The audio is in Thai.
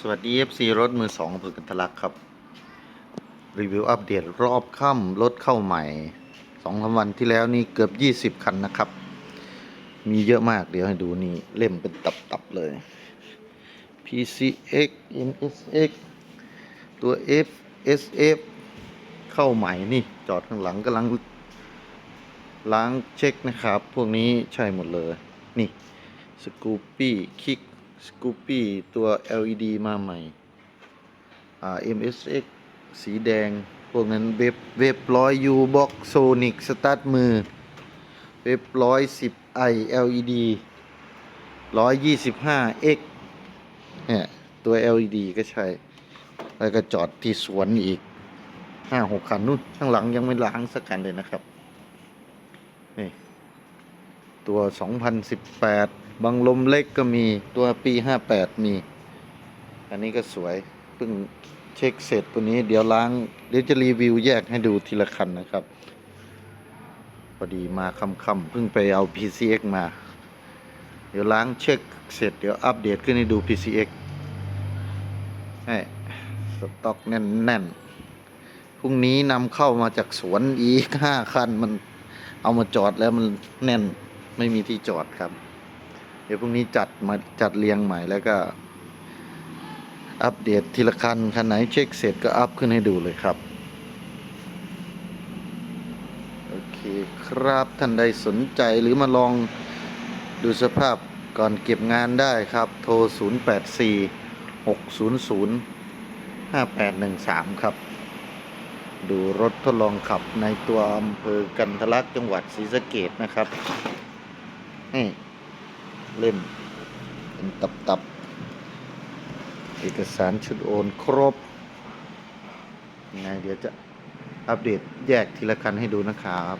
สวัสดี FC รถมือสองอำเภอกันทลักครับ รีวิวอัปเดตรอบค่ำรถเข้าใหม่สองสามวันที่แล้วนี่เกือบ 20 คันนะครับ มีเยอะมากเดี๋ยวให้ดูนี่ เล่มเป็นตับ ๆ เลย PCX NSX ตัว FSF เข้าใหม่นี่ จอดข้างหลังกำลังล้างเช็คนะครับ พวกนี้ใช่หมดเลย นี่สกูปี้คิก สกูปี้ตัว LED มาใหม่อ่า MSX สีแดง พวกนั้นเว็บเว็บร้อยยูบ็อกโซนิกสตาร์ทมือ เว็บร้อยสิบไอ LED ร้อยยี่สิบห้า X เนี่ย ตัว LED ก็ใช่ แล้วก็จอดที่สวนอีกห้าหกคันนู่นข้างหลังยังไม่ล้างสักคันเลยนะครับ นี่ ตัว2018บั งลมเล็กก็มีตัวปี 58 มี อันนี้ก็สวย เพิ่งเช็คเสร็จตัวนี้เดี๋ยวล้าง เดี๋ยวจะรีวิวแยกให้ดูทีละคันนะครับพอดีมาค่ำๆเพิ่งไปเอา PCX มา เดี๋ยวล้างเช็คเสร็จเดี๋ยวอัปเดตขึ้นให้ดู PCX ให้สต็อกแน่นๆพรุ่งนี้นำเข้ามาจากสวนอีกห้าคันมันเอามาจอดแล้วมันแน่นไม่มีที่จอดครับ เดี๋ยวพรุ่งนี้จัดมาจัดเรียงใหม่แล้วก็ อัปเดตทีละคันคันไหนเช็คเสร็จก็อัพขึ้นให้ดูเลยครับ โอเคครับท่านใดสนใจหรือมาลองดูสภาพก่อนเก็บงานได้ครับ โทร 084 600 5813 ครับ ดูรถทดลองขับในตัวอำเภอกันทะลักษ์จังหวัดศรีสะเกดนะครับนี่ เล่ม เป็นตับๆ เอกสารชุดโอนครบยังไงเดี๋ยวจะอัปเดตแยกทีละคันให้ดูนะครับ